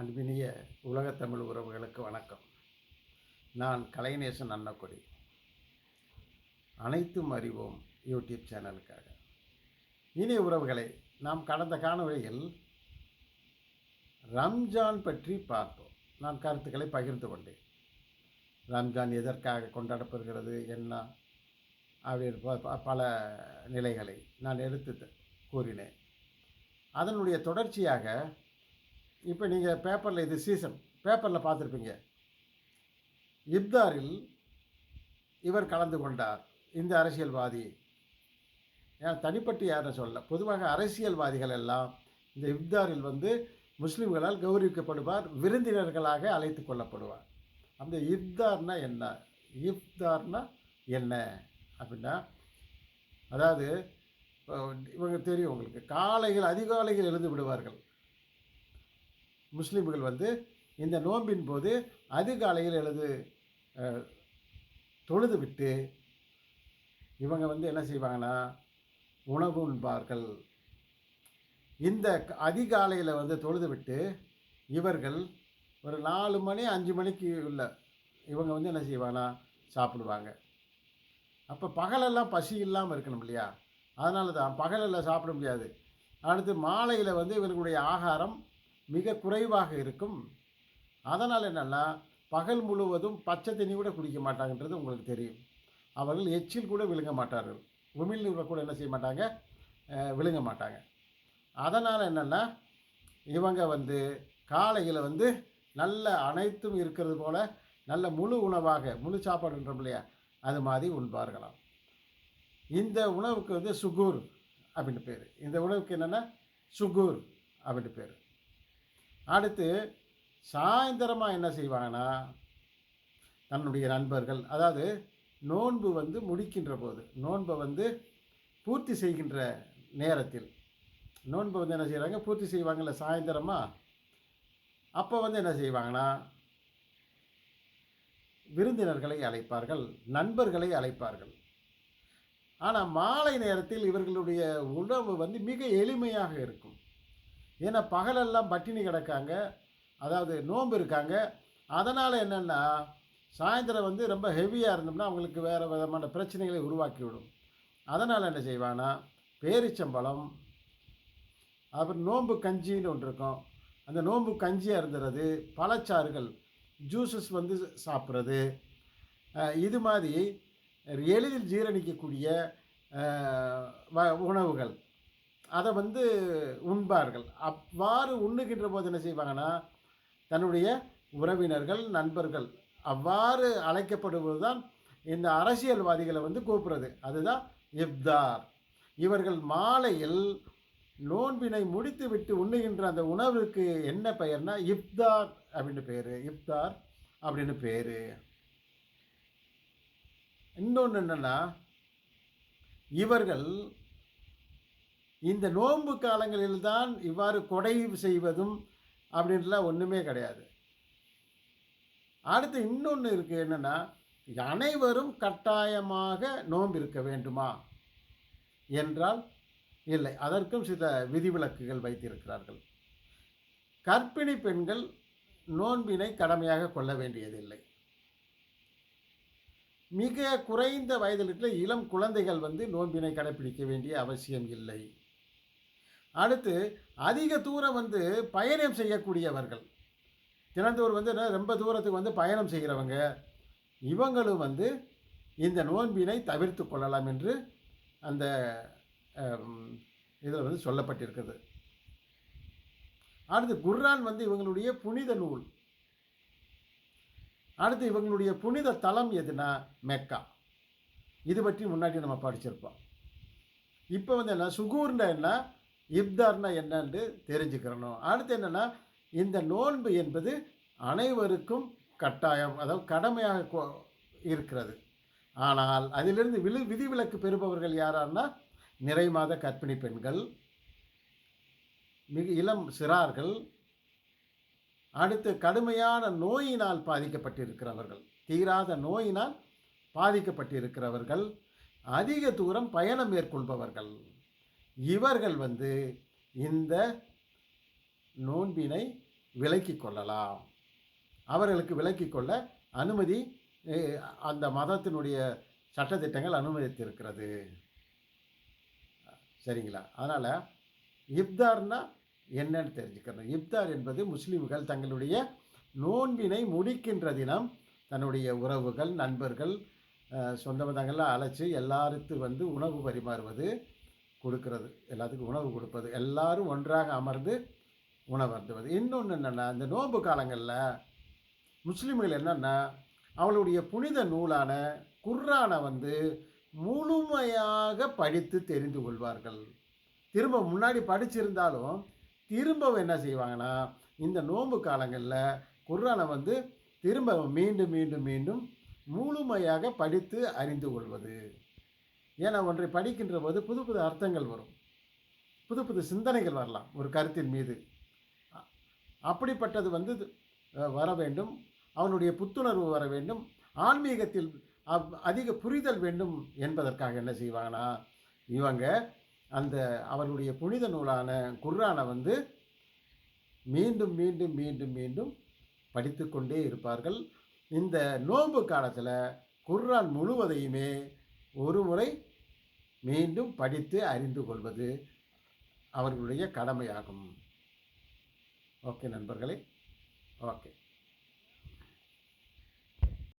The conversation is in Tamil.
அன்பினிய உலகத்தமிழ் உறவுகளுக்கு வணக்கம். நான் கலைநேசன் அன்னக்கொடி. அனைத்தும் அறிவோம் யூடியூப் சேனலுக்காக. இனிய உறவுகளை நாம் கடந்த காணொலியில் ரம்ஜான் பற்றி பார்த்தோம். நான் கருத்துக்களை பகிர்ந்து கொண்டேன். ரம்ஜான் எதற்காக கொண்டாடப்படுகிறது என்ன அப்படின்னு பல நிலைகளை நான் எடுத்து கூறினேன். அதனுடைய தொடர்ச்சியாக இப்போ நீங்கள் பேப்பரில் இது சீசன் பேப்பரில் பார்த்துருப்பீங்க. இப்தாரில் இவர் கலந்து கொண்டார் இந்த அரசியல்வாதி. ஏன் தனிப்பட்டு யாரும் சொல்ல பொதுவாக அரசியல்வாதிகள் எல்லாம் இந்த இப்தாரில் வந்து முஸ்லீம்களால் கௌரவிக்கப்படுவார் விருந்தினர்களாக அழைத்து கொள்ளப்படுவார். அந்த இப்தார்னா என்ன? இப்தார்னா என்ன? அப்படின்னா அதாவது இவங்க தெரியும் உங்களுக்கு. காலையில் அதிகாலையில் எழுந்து விடுவார்கள். முஸ்லீம்கள் வந்து இந்த நோன்பின் போது அதிகாலையில் எழுது தொழுது விட்டு இவங்க வந்து என்ன செய்வாங்கன்னா உணவு உண்பார்கள். இந்த க- அதிகாலையில் வந்து தொழுது விட்டு இவர்கள் ஒரு நாலு மணி அஞ்சு மணிக்கு உள்ள இவங்க வந்து என்ன செய்வாங்கன்னா சாப்பிடுவாங்க. அப்போ பகலெல்லாம் பசி இல்லாமல் இருக்கணும் இல்லையா? அதனால தான் பகலெல்லாம் சாப்பிட முடியாது. அடுத்து மாலையில் வந்து இவர்களுடைய ஆகாரம் மிக குறைவாக இருக்கும். அதனால் என்னென்னா பகல் முழுவதும் பச்சை தண்ணி கூட குடிக்க மாட்டாங்கன்றது உங்களுக்கு தெரியும். அவர்கள் எச்சில் கூட விழுங்க மாட்டார்கள். உமிழ்நீரை கூட என்ன செய்ய மாட்டாங்க? விழுங்க மாட்டாங்க. அதனால் என்னென்னா இவங்க வந்து காலையில் வந்து நல்ல அனைத்தும் இருக்கிறது போல் நல்ல முழு உணவாக முழு சாப்பாடுன்றோம் இல்லையா? அது மாதிரி உண்பார்களாம். இந்த உணவுக்கு வந்து சுகூர் அப்படின்னு பேர். இந்த உணவுக்கு என்னென்னா சுகூர் அப்படின்னு பேர். அடுத்து சாயந்தரமாக என்ன செய்வாங்கன்னா தன்னுடைய நண்பர்கள் அதாவது நோன்பு வந்து முடிக்கின்ற போது நோன்பை வந்து பூர்த்தி செய்கின்ற நேரத்தில் நோன்பை வந்து என்ன செய்கிறாங்க பூர்த்தி செய்வாங்கள்ல சாயந்தரமாக அப்போ வந்து என்ன செய்வாங்கன்னா விருந்தினர்களை அழைப்பார்கள் நண்பர்களை அழைப்பார்கள். ஆனால் மாலை நேரத்தில் இவர்களுடைய உணவு வந்து மிக எளிமையாக இருக்கும். ஏன்னா பகலெல்லாம் பட்டினி கிடக்காங்க. அதாவது நோன்பு இருக்காங்க. அதனால் என்னென்னா சாயந்தரம் வந்து ரொம்ப ஹெவியாக இருந்தோம்னா அவங்களுக்கு வேறு விதமான பிரச்சனைகளை உருவாக்கி விடும் அதனால் என்ன செய்வானா பேரிச்சம்பழம் அப்புறம் நோன்பு கஞ்சின்னு ஒன்று இருக்கும். அந்த நோன்பு கஞ்சியாக இருந்துறது பழச்சாறுகள் ஜூஸஸ் வந்து சாப்பிட்றது இது மாதிரி எளிதில் ஜீரணிக்கக்கூடிய வ- உணவுகள். அதை வந்து உண்பார்கள். அவ்வாறு உண்ணுகின்ற போது என்ன செய்வாங்கன்னா தன்னுடைய உறவினர்கள் நண்பர்கள் அவ்வாறு அழைக்கப்படுவது தான் இந்த அரசியல்வாதிகளை வந்து கூப்பிடுறது. அதுதான் இப்தார் இவர்கள் மாலையில் நோன்பினை முடித்து விட்டு உண்ணுகின்ற அந்த உணவிற்கு என்ன பெயர்னா இப்தார் அப்படின்னு பேர். இப்தார் அப்படின்னு பேர். இன்னொன்று என்னென்னா இவர்கள் இந்த நோன்பு காலங்களில் தான் இவ்வாறு கொடை செய்வதும் அப்படின்ட்டுலாம் ஒன்றுமே கிடையாது. அடுத்து இன்னொன்று இருக்குது என்னென்னா அனைவரும் கட்டாயமாக நோன்பு இருக்க வேண்டுமா? என்றால் இல்லை. அதற்கும் சில விதிவிலக்குகள் வைத்திருக்கிறார்கள். கர்ப்பிணி பெண்கள் நோன்பினை கடமையாக கொள்ள வேண்டியதில்லை. மிக குறைந்த வயதில் இருக்கிற இளம் குழந்தைகள் வந்து நோன்பினை கடைப்பிடிக்க வேண்டிய அவசியம் இல்லை. அடுத்து அதிக தூரம் வந்து பயணம் செய்யக்கூடியவர்கள். தினந்தோறும் வந்து என்ன, ரொம்ப தூரத்துக்கு வந்து பயணம் செய்கிறவங்க இவங்களும் வந்து இந்த நோன்பினை தவிர்த்து கொள்ளலாம் என்று அந்த இதில் வந்து சொல்லப்பட்டிருக்குது. அடுத்து குர்ரான் வந்து இவங்களுடைய புனித நூல். அடுத்து இவங்களுடைய புனித தலம் எதுனா மெக்கா. இது பற்றி முன்னாடி நம்ம படிச்சிருப்போம். இப்போ வந்து என்ன சுகூர்னா என்ன இப்தார்னா என்னன்னு தெரிஞ்சுக்கிறணும். அடுத்து என்னென்னா இந்த நோன்பு என்பது அனைவருக்கும் கட்டாயம் அதாவது கடமையாக இருக்கிறது. ஆனால் அதிலிருந்து விழு விதிவிலக்கு பெறுபவர்கள் யாரான்னா நிறை மாத கர்ப்பிணி பெண்கள் மிக இளம் சிறார்கள் அடுத்து கடுமையான நோயினால் பாதிக்கப்பட்டிருக்கிறவர்கள் தீராத நோயினால் பாதிக்கப்பட்டிருக்கிறவர்கள் அதிக தூரம் பயணம் மேற்கொள்பவர்கள். இவர்கள் வந்து இந்த நோன்பினை விலக்கிக் கொள்ளலாம். அவர்களுக்கு விலக்கிக் கொள்ள அனுமதி அந்த மதத்தினுடைய சட்டத்திட்டங்கள் அனுமதித்திருக்கிறது. சரிங்களா? அதனால் இப்தார்னா என்னன்னு தெரிஞ்சுக்கணும். இப்தார் என்பது முஸ்லீம்கள் தங்களுடைய நோன்பினை முடிக்கின்ற தினம் தன்னுடைய உறவுகள் நண்பர்கள் சொந்த பந்தங்கள்லாம் அழைச்சி எல்லாருக்கு வந்து உணவு பரிமாறுவது கொடுக்கறது. எல்லாத்துக்கும் உணவு கொடுப்பது. எல்லாரும் ஒன்றாக அமர்ந்து உணவு அருந்துவது. இன்னொன்று என்னென்னா இந்த நோன்பு காலங்களில் முஸ்லீம்கள் என்னென்னா அவளுடைய புனித நூலான குர்ரானை வந்து முழுமையாக படித்து தெரிந்து கொள்வார்கள். திரும்ப முன்னாடி படிச்சிருந்தாலும் திரும்பவும் என்ன செய்வாங்கன்னா இந்த நோன்பு காலங்களில் குர்ரானை வந்து திரும்ப மீண்டும் மீண்டும் மீண்டும் முழுமையாக படித்து அறிந்து கொள்வது. ஏன்னா ஒன்றை படிக்கின்ற போது புது புது அர்த்தங்கள் வரும். புது புது சிந்தனைகள் வரலாம் ஒரு கருத்தின் மீது. அப்படிப்பட்டது வந்து வர வேண்டும். அவனுடைய புத்துணர்வு வர வேண்டும். ஆன்மீகத்தில் அப்- அதிக புரிதல் வேண்டும் என்பதற்காக என்ன செய்வாங்கன்னா இவங்க அந்த அவர்களுடைய புனித நூலான குர்ரானை வந்து மீண்டும் மீண்டும் மீண்டும் மீண்டும் படித்து கொண்டே இருப்பார்கள். இந்த நோன்பு காலத்தில் குர்ரான் முழுவதையுமே ஒரு முறை மீண்டும் படித்து அறிந்து கொள்வது அவர்களுடைய கடமையாகும். ஓகே நண்பர்களே. ஓகே.